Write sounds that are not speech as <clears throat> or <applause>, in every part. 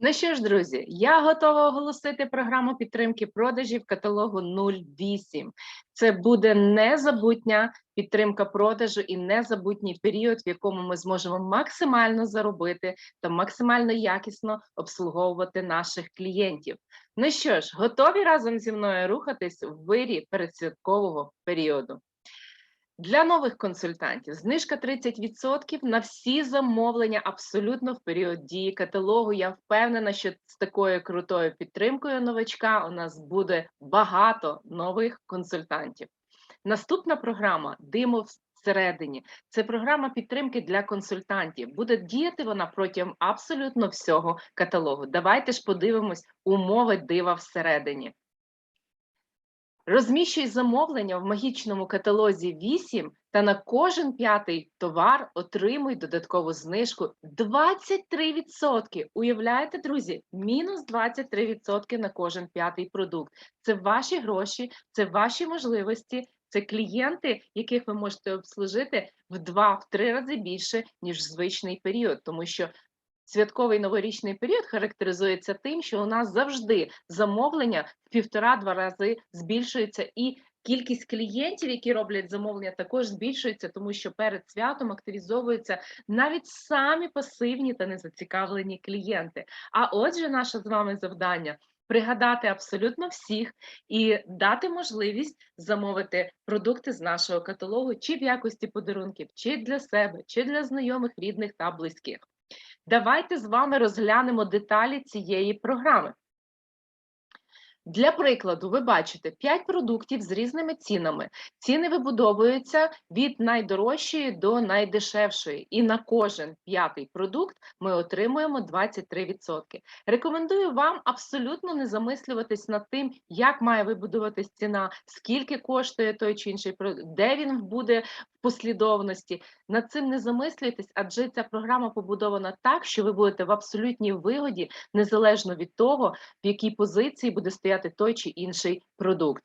Ну що ж, друзі, я готова оголосити програму підтримки продажів каталогу 08. Це буде незабутня підтримка продажу і незабутній період, в якому ми зможемо максимально заробити та максимально якісно обслуговувати наших клієнтів. Ну що ж, готові разом зі мною рухатись в вирі передсвяткового періоду. Для нових консультантів знижка 30% на всі замовлення абсолютно в період дії каталогу. Я впевнена, що з такою крутою підтримкою новачка у нас буде багато нових консультантів. Наступна програма Димо всередині. Це програма підтримки для консультантів. Буде діяти вона протягом абсолютно всього каталогу. Давайте ж подивимось умови дива всередині. Розміщуй замовлення в магічному каталозі 8 та на кожен п'ятий товар отримуй додаткову знижку 23%. Уявляєте, друзі, мінус 23% на кожен п'ятий продукт. Це ваші гроші, це ваші можливості, це клієнти, яких ви можете обслужити в 2-3 рази більше, ніж в звичний період, тому що Святковий новорічний період характеризується тим, що у нас завжди замовлення в півтора-два рази збільшується, і кількість клієнтів, які роблять замовлення, також збільшується, тому що перед святом активізовуються навіть самі пасивні та незацікавлені клієнти. А отже, наше з вами завдання. Пригадати абсолютно всіх і дати можливість замовити продукти з нашого каталогу, чи в якості подарунків, чи для себе, чи для знайомих, рідних та близьких. Давайте з вами розглянемо деталі цієї програми. Для прикладу, ви бачите 5 продуктів з різними цінами. Ціни вибудовуються від найдорожчої до найдешевшої, і на кожен п'ятий продукт ми отримуємо 23%. Рекомендую вам абсолютно не замислюватись над тим, як має вибудуватись ціна, скільки коштує той чи інший продукт, де він буде в послідовності. Над цим не замислюйтесь, адже ця програма побудована так, що ви будете в абсолютній вигоді, незалежно від того, в якій позиції буде стояти той чи інший продукт.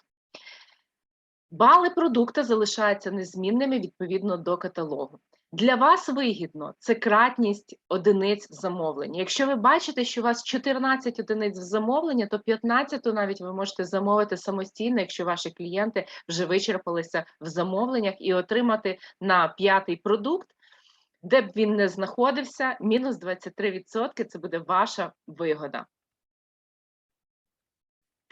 Бали продукта залишаються незмінними відповідно до каталогу. Для вас вигідно це кратність одиниць замовлення. Якщо ви бачите, що у вас 14 одиниць замовлення, то 15 навіть ви можете замовити самостійно, якщо ваші клієнти вже вичерпалися в замовленнях, і отримати на п'ятий продукт, де б він не знаходився, мінус 23% це буде ваша вигода.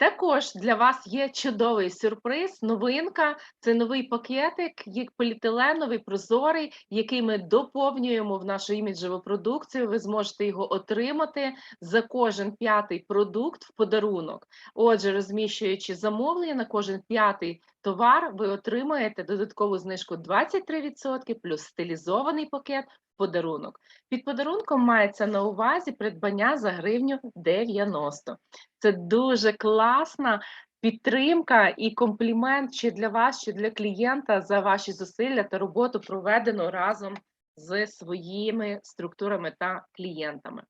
Також для вас є чудовий сюрприз, новинка. Це новий пакетик, як поліетиленовий, прозорий, який ми доповнюємо в нашу іміджеву продукцію. Ви зможете його отримати за кожен п'ятий продукт в подарунок. Отже, розміщуючи замовлення на кожен п'ятий товар, ви отримаєте додаткову знижку 23% плюс стилізований пакет подарунок. Під подарунком мається на увазі придбання за гривню 90. Це дуже класна підтримка і комплімент чи для вас, чи для клієнта за ваші зусилля та роботу, проведену разом з своїми структурами та клієнтами.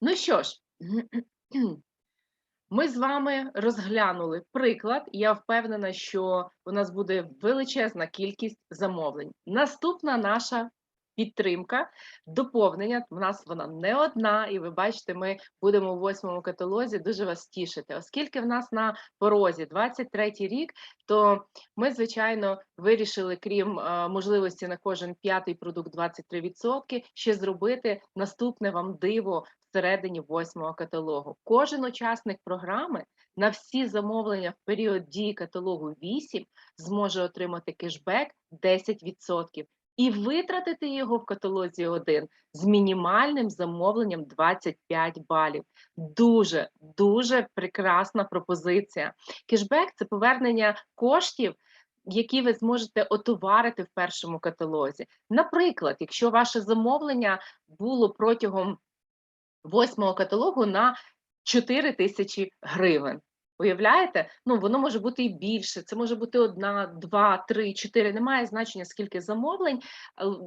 Ну що ж, <clears throat> ми з вами розглянули приклад, я впевнена, що у нас буде величезна кількість замовлень. Наступна наша підтримка, доповнення. У нас вона не одна, і ви бачите, ми будемо у восьмому каталозі дуже вас тішити. Оскільки в нас на порозі 23-й рік, то ми, звичайно, вирішили, крім е, можливості на кожен п'ятий продукт 23%, ще зробити наступне вам диво всередині восьмого каталогу. Кожен учасник програми на всі замовлення в період дії каталогу 8 зможе отримати кешбек 10% і витратити його в каталозі 1 з мінімальним замовленням 25 балів. Дуже дуже прекрасна пропозиція. Кешбек це повернення коштів. Які ви зможете отоварити в першому каталозі. Наприклад, якщо ваше замовлення було протягом восьмого каталогу на 4 тисячі гривень, Уявляєте? Ну, воно може бути і більше, це може бути одна, два, три, чотири. Немає значення, скільки замовлень,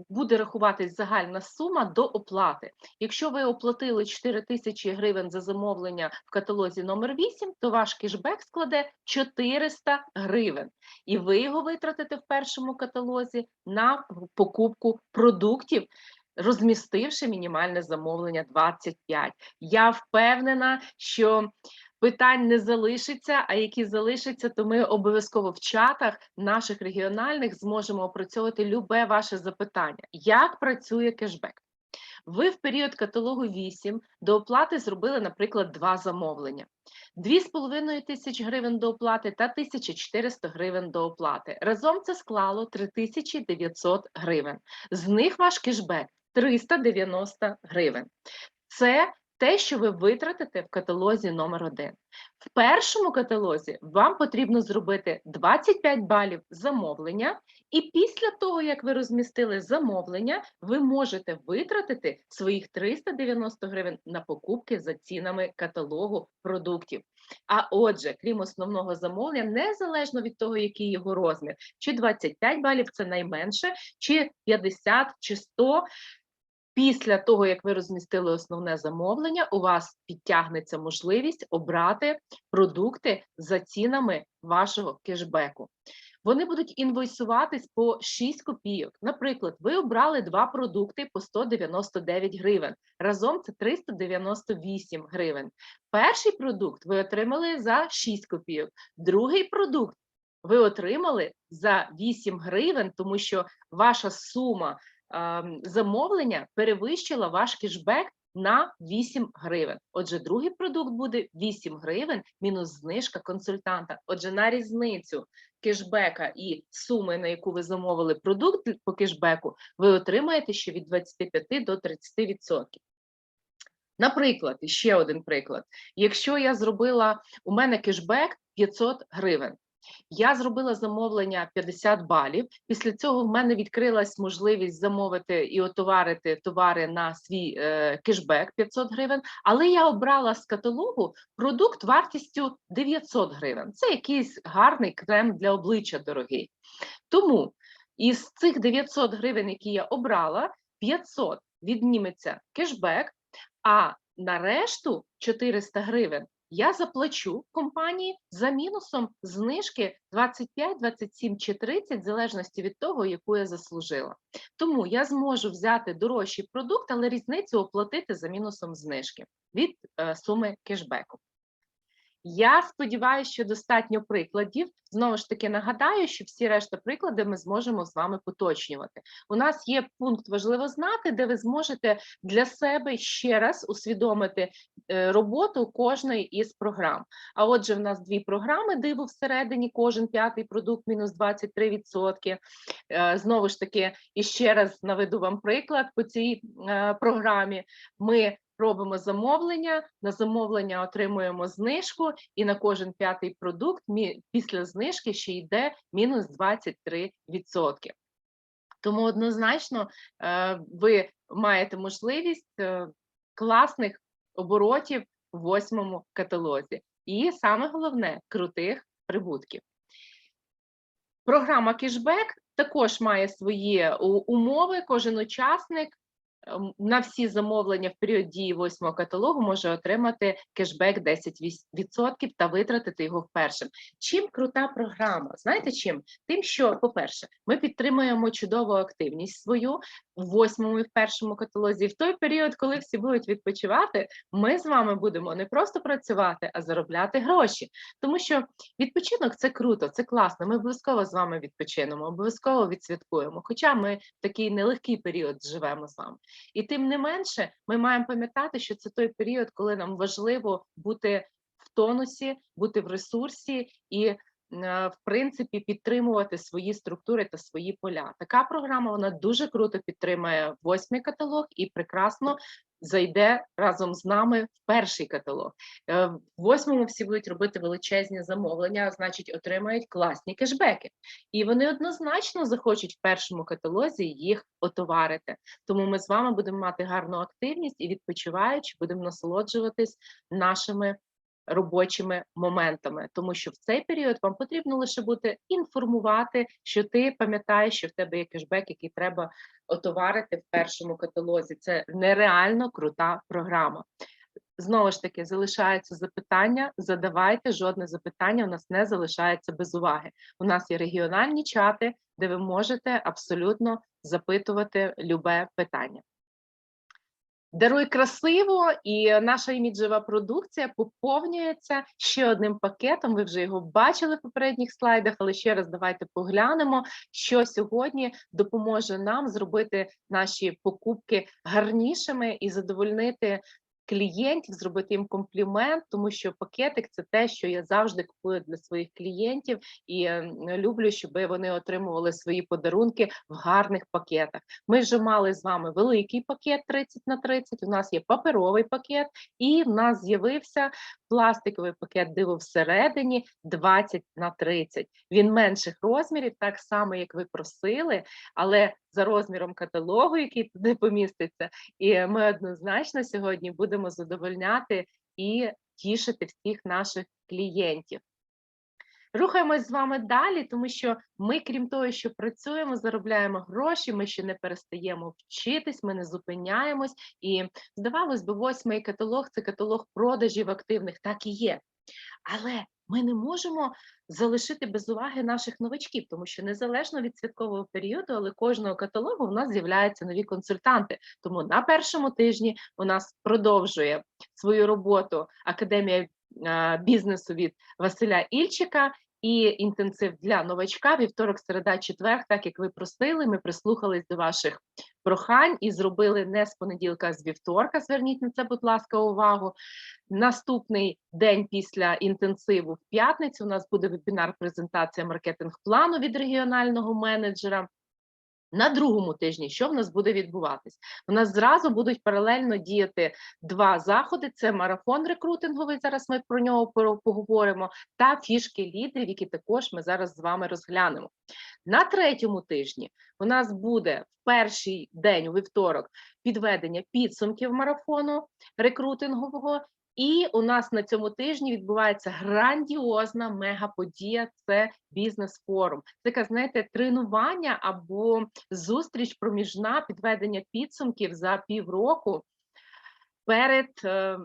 буде рахуватись загальна сума до оплати. Якщо ви оплатили 4 тисячі гривень за замовлення в каталозі номер 8 то ваш кешбек складе 400 гривень. І ви його витратите в першому каталозі на покупку продуктів розмістивши мінімальне замовлення 25. Я впевнена, що питань не залишиться, а які залишаться, то ми обов'язково в чатах наших регіональних зможемо опрацьовувати любе ваше запитання. Як працює кешбек? Ви в період каталогу 8 до оплати зробили, наприклад, два замовлення. 2,5 тисяч гривень до оплати та 1400 гривень до оплати. Разом це склало 3900 гривень. З них ваш кешбек 390 гривень. Це те, що ви витратите в каталозі номер 1 В першому каталозі вам потрібно зробити 25 балів замовлення, і після того, як ви розмістили замовлення, ви можете витратити своїх 390 гривень на покупки за цінами каталогу продуктів. А отже, крім основного замовлення, незалежно від того, який його розмір, чи 25 балів це найменше, чи 50, чи 100, Після того, як ви розмістили основне замовлення, у вас підтягнеться можливість обрати продукти за цінами вашого кешбеку. Вони будуть інвойсуватись по 6 копійок. Наприклад, ви обрали два продукти по 199 гривень. Разом це 398 гривень. Перший продукт ви отримали за 6 копійок, другий продукт ви отримали за 8 гривень, тому що ваша сума замовлення перевищила ваш кешбек на 8 гривень. Отже, другий продукт буде 8 гривень мінус знижка консультанта. Отже, на різницю кешбека і суми, на яку ви замовили продукт по кешбеку, ви отримаєте ще від 25 до 30%. Наприклад, ще один приклад. Якщо я зробила у мене кешбек 500 гривень, я зробила замовлення 50 балів. Після цього в мене відкрилась можливість замовити і отоварити товари на свій е, кешбек 500 гривень. Але я обрала з каталогу продукт вартістю 900 гривень. Це якийсь гарний крем для обличчя дорогий. Тому із цих 900 гривень, які я обрала, 500 відніметься кешбек, а на решту 400 гривень я заплачу компанії за мінусом знижки 25, 27 чи 30, в залежності від того, яку я заслужила. Тому я зможу взяти дорожчий продукт, але різницю оплатити за мінусом знижки від е, суми кешбеку. Я сподіваюся, що достатньо прикладів. Знову ж таки нагадаю, що всі решта приклади ми зможемо з вами поточнювати. У нас є пункт важливо знати, де ви зможете для себе ще раз усвідомити е, роботу кожної із програм. А отже, в нас дві програми диво всередині, кожен п'ятий продукт мінус 23%. Е, Знову ж таки, і ще раз наведу вам приклад по цій е, програмі. Ми робимо замовлення, на замовлення отримуємо знижку, і на кожен п'ятий продукт після знижки ще йде мінус 23%. Тому однозначно е, ви маєте можливість е, класних оборотів в восьмому каталозі. І саме головне крутих прибутків. Програма кешбек також має свої умови. Кожен учасник на всі замовлення в період дії восьмого каталогу може отримати кешбек 10% та витратити його вперше. Чим крута програма? Знаєте чим? Тим, що, по-перше, ми підтримуємо чудову активність свою в восьмому і в першому каталозі. В той період, коли всі будуть відпочивати, ми з вами будемо не просто працювати, а заробляти гроші. Тому що відпочинок це круто, це класно. Ми обов'язково з вами відпочинемо, обов'язково відсвяткуємо. Хоча ми в такий нелегкий період живемо з вами. І тим не менше, ми маємо пам'ятати, що це той період, коли нам важливо бути в тонусі, бути в ресурсі і е, в принципі підтримувати свої структури та свої поля. Така програма вона дуже круто підтримує восьмий каталог і прекрасно зайде разом з нами в перший каталог. Е, в восьмому всі будуть робити величезні замовлення, значить, отримають класні кешбеки. І вони однозначно захочуть в першому каталозі їх отоварити. Тому ми з вами будемо мати гарну активність і відпочиваючи, будемо насолоджуватись нашими робочими моментами, тому що в цей період вам потрібно лише бути інформувати, що ти пам'ятаєш, що в тебе є кешбек, який треба отоварити в першому каталозі. Це нереально крута програма. Знову ж таки, залишаються запитання. Задавайте жодне запитання. У нас не залишається без уваги. У нас є регіональні чати, де ви можете абсолютно запитувати любе питання. Даруй красиво, і наша іміджева продукція поповнюється ще одним пакетом. Ви вже його бачили в попередніх слайдах, але ще раз давайте поглянемо, що сьогодні допоможе нам зробити наші покупки гарнішими і задовольнити клієнтів, зробити їм комплімент, тому що пакетик це те, що я завжди купую для своїх клієнтів, і е, люблю, щоб вони отримували свої подарунки в гарних пакетах. Ми вже мали з вами великий пакет 30 на 30, У нас є паперовий пакет, і в нас з'явився пластиковий пакет диво всередині 20 на 30. Він менших розмірів, так само як ви просили, але за розміром каталогу, який туди поміститься, і ми однозначно сьогодні будемо задовольняти і тішити всіх наших клієнтів. Рухаємось з вами далі, тому що ми, крім того, що працюємо, заробляємо гроші, ми ще не перестаємо вчитись, ми не зупиняємось. І здавалось би, восьмий каталог це каталог продажів активних, так і є. Але ми не можемо залишити без уваги наших новачків, тому що незалежно від святкового періоду, але кожного каталогу у нас з'являються нові консультанти. Тому на першому тижні у нас продовжує свою роботу академія бізнесу від Василя Ільчика. І інтенсив для новачка вівторок, середа, четвер, так як ви просили, ми прислухались до ваших прохань і зробили не з понеділка, а з вівторка. Зверніть на це, будь ласка, увагу. Наступний день після інтенсиву в п'ятницю у нас буде вебінар презентація маркетинг плану від регіонального менеджера. На другому тижні, що в нас буде відбуватись? У нас зразу будуть паралельно діяти два заходи: це марафон рекрутинговий. Зараз ми про нього поговоримо, та фішки лідерів, які також ми зараз з вами розглянемо. На третьому тижні у нас буде в перший день у вівторок підведення підсумків марафону рекрутингового. І у нас на цьому тижні відбувається грандіозна мегаподія. Це бізнес-форум. Така, знаєте, тренування або зустріч проміжна підведення підсумків за півроку перед е,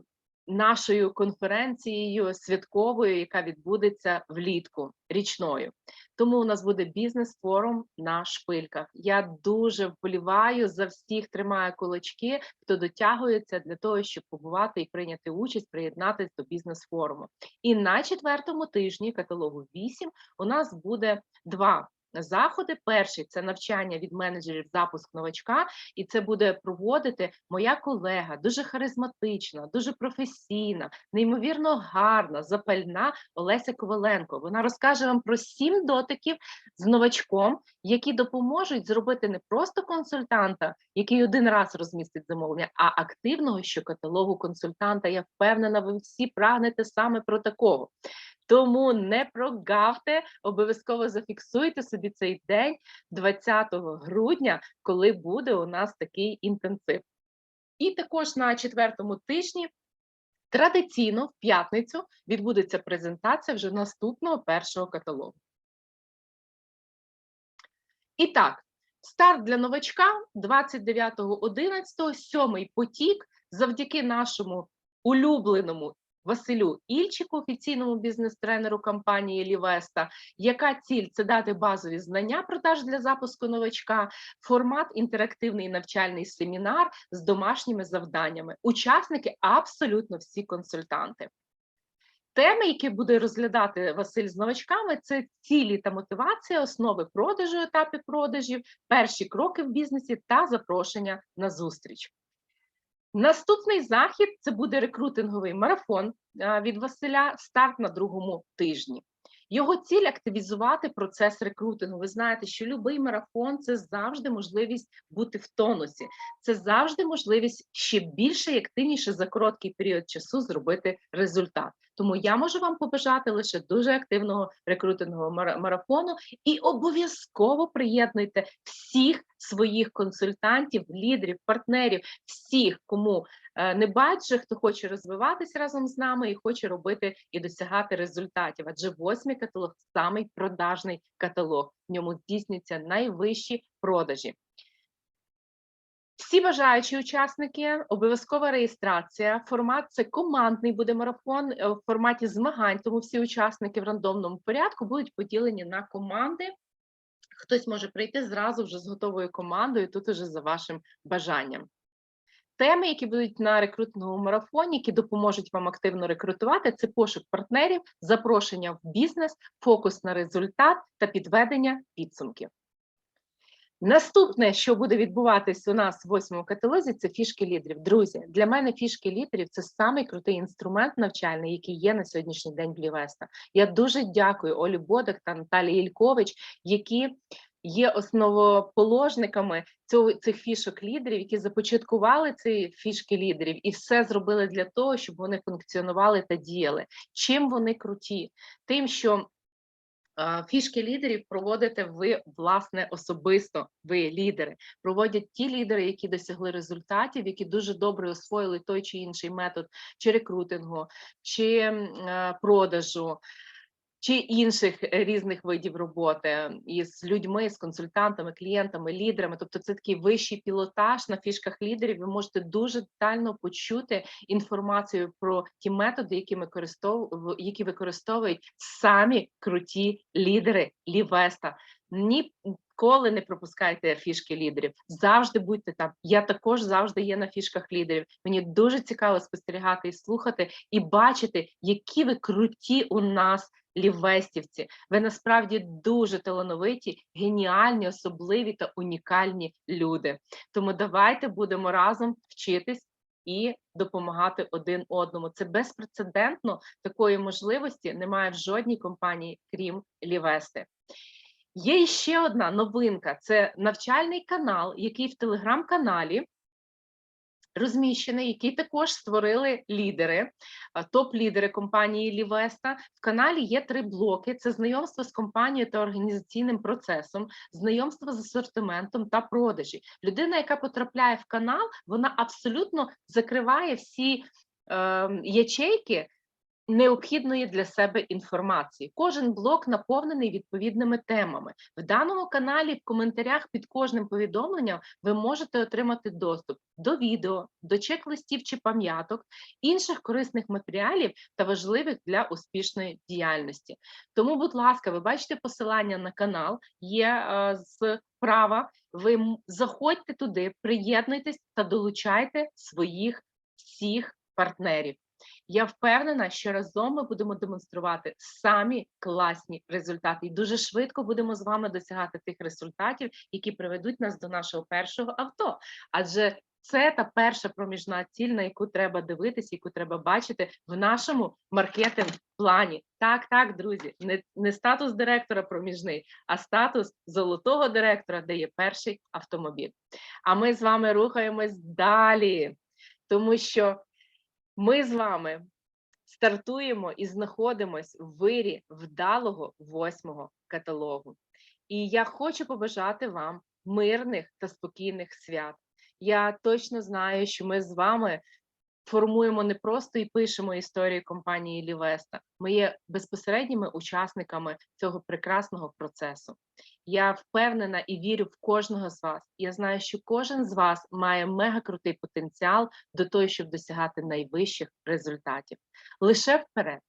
нашою конференцією святковою, яка відбудеться влітку річною. Тому у нас буде бізнес-форум на шпильках. Я дуже вболіваю за всіх, тримаю кулачки, хто дотягується для того, щоб побувати і прийняти участь, приєднатися до бізнес-форуму. І на четвертому тижні каталогу 8 у нас буде два заходи. Перший це навчання від менеджерів запуск новачка, і це буде проводити моя колега, дуже харизматична, дуже професійна, неймовірно гарна, запальна Олеся Коваленко. Вона розкаже вам про сім дотиків з новачком, які допоможуть зробити не просто консультанта, який один раз розмістить замовлення, а активного щокаталогу консультанта. Я впевнена, ви всі прагнете саме про такого. Тому не прогавте, обов'язково зафіксуйте собі цей день 20 грудня, коли буде у нас такий інтенсив. І також на четвертому тижні. Традиційно в п'ятницю відбудеться презентація вже наступного першого каталогу. І так, старт для новачка 29.11, сьомий потік, завдяки нашому улюбленому Василю Ільчику, офіційному бізнес-тренеру компанії Лівеста. Яка ціль це дати базові знання продаж для запуску новачка, формат інтерактивний навчальний семінар з домашніми завданнями. Учасники абсолютно всі консультанти. Теми, які буде розглядати Василь з новачками, це цілі та мотивація, основи продажу, етапи продажів, перші кроки в бізнесі та запрошення на зустріч. Наступний захід це буде рекрутинговий марафон від Василя. Старт на другому тижні. Його ціль активізувати процес рекрутингу. Ви знаєте, що будь-який марафон це завжди можливість бути в тонусі, це завжди можливість ще більше і активніше за короткий період часу зробити результат. Тому я можу вам побажати лише дуже активного рекрутингового марафону і обов'язково приєднуйте всіх своїх консультантів, лідерів, партнерів, всіх, кому не байдуже, хто хоче розвиватися разом з нами і хоче робити і досягати результатів. Адже восьмий каталог самий продажний каталог. В ньому здійснюються найвищі продажі. Всі бажаючі учасники, обов'язкова реєстрація. Формат це командний буде марафон е, в форматі змагань, тому всі учасники в рандомному порядку будуть поділені на команди. Хтось може прийти зразу вже з готовою командою, тут уже за вашим бажанням. Теми, які будуть на рекрутинговому марафоні, які допоможуть вам активно рекрутувати, це пошук партнерів, запрошення в бізнес, фокус на результат та підведення підсумків. Наступне, що буде відбуватись у нас в восьмому каталозі, це фішки лідерів. Друзі, для мене фішки лідерів це самий крутий інструмент навчальний, який є на сьогоднішній день в Лівеста. Я дуже дякую Олі Бодак та Наталії Ількович, які є основоположниками цього цих фішок лідерів, які започаткували ці фішки лідерів, і все зробили для того, щоб вони функціонували та діяли. Чим вони круті? Тим, що Фішки лідерів проводите ви власне особисто. Ви лідери проводять ті лідери, які досягли результатів, які дуже добре освоїли той чи інший метод чи рекрутингу, чи продажу, чи інших е, різних видів роботи із людьми, з консультантами, клієнтами, лідерами. Тобто, це такий вищий пілотаж на фішках лідерів. Ви можете дуже детально почути інформацію про ті методи, які ми які використовують самі круті лідери Лівеста. Ніколи не пропускайте фішки лідерів. Завжди будьте там. Я також завжди є на фішках лідерів. Мені дуже цікаво спостерігати і слухати, і бачити, які ви круті у нас лівестівці. Ви насправді дуже талановиті, геніальні, особливі та унікальні люди. Тому давайте будемо разом вчитись. І допомагати один одному. Це безпрецедентно такої можливості немає в жодній компанії, крім Лівести. Є ще одна новинка: це навчальний канал, який в телеграм-каналі розміщений, який також створили лідери, топ-лідери компанії Лівеста. В каналі є три блоки: це знайомство з компанією та організаційним процесом, знайомство з асортиментом та продажі. Людина, яка потрапляє в канал, вона абсолютно закриває всі е, ячейки необхідної для себе інформації. Кожен блок наповнений відповідними темами. В даному каналі в коментарях під кожним повідомленням ви можете отримати доступ до відео, до чек-листів чи пам'яток, інших корисних матеріалів та важливих для успішної діяльності. Тому, будь ласка, ви бачите посилання на канал, є е, справа. Ви заходьте туди, приєднуйтесь та долучайте своїх всіх партнерів. Я впевнена, що разом ми будемо демонструвати самі класні результати, і дуже швидко будемо з вами досягати тих результатів, які приведуть нас до нашого першого авто. Адже це та перша проміжна ціль, на яку треба дивитися, яку треба бачити в нашому маркетинг-плані. Так, так, друзі, не, не статус директора проміжний, а статус золотого директора, де є перший автомобіль. А ми з вами рухаємось далі, тому що ми з вами стартуємо і знаходимось в вирі вдалого восьмого каталогу. І я хочу побажати вам мирних та спокійних свят. Я точно знаю, що ми з вами формуємо не просто і пишемо історію компанії Лівеста. Ми є безпосередніми учасниками цього прекрасного процесу. Я впевнена і вірю в кожного з вас. Я знаю, що кожен з вас має мега крутий потенціал до того, щоб досягати найвищих результатів. Лише вперед.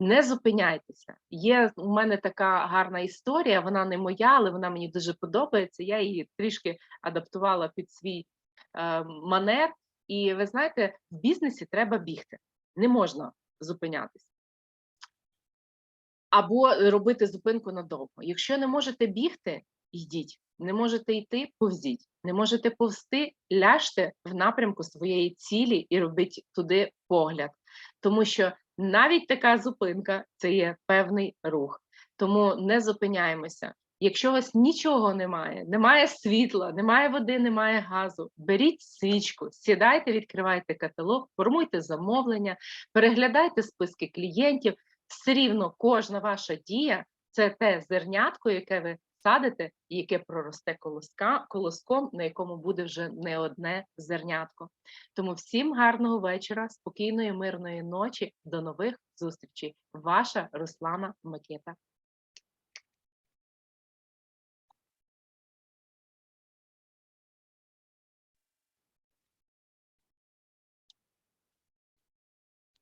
Не зупиняйтеся. Є у мене така гарна історія, вона не моя, але вона мені дуже подобається. Я її трішки адаптувала під свій е, манер. І ви знаєте, в бізнесі треба бігти, не можна зупинятися. Або робити зупинку надовго. Якщо не можете бігти, йдіть. Не можете йти, повзіть. Не можете повзти, ляжте в напрямку своєї цілі і робіть туди погляд. Тому що навіть така зупинка це є певний рух. Тому не зупиняємося. Якщо у вас нічого немає, немає світла, немає води, немає газу, беріть свічку, сідайте, відкривайте каталог, формуйте замовлення, переглядайте списки клієнтів. Все рівно кожна ваша дія це те зернятко, яке ви садите, і яке проросте колоска, колоском, на якому буде вже не одне зернятко. Тому всім гарного вечора, спокійної, мирної ночі, до нових зустрічей. Ваша Руслана Макета.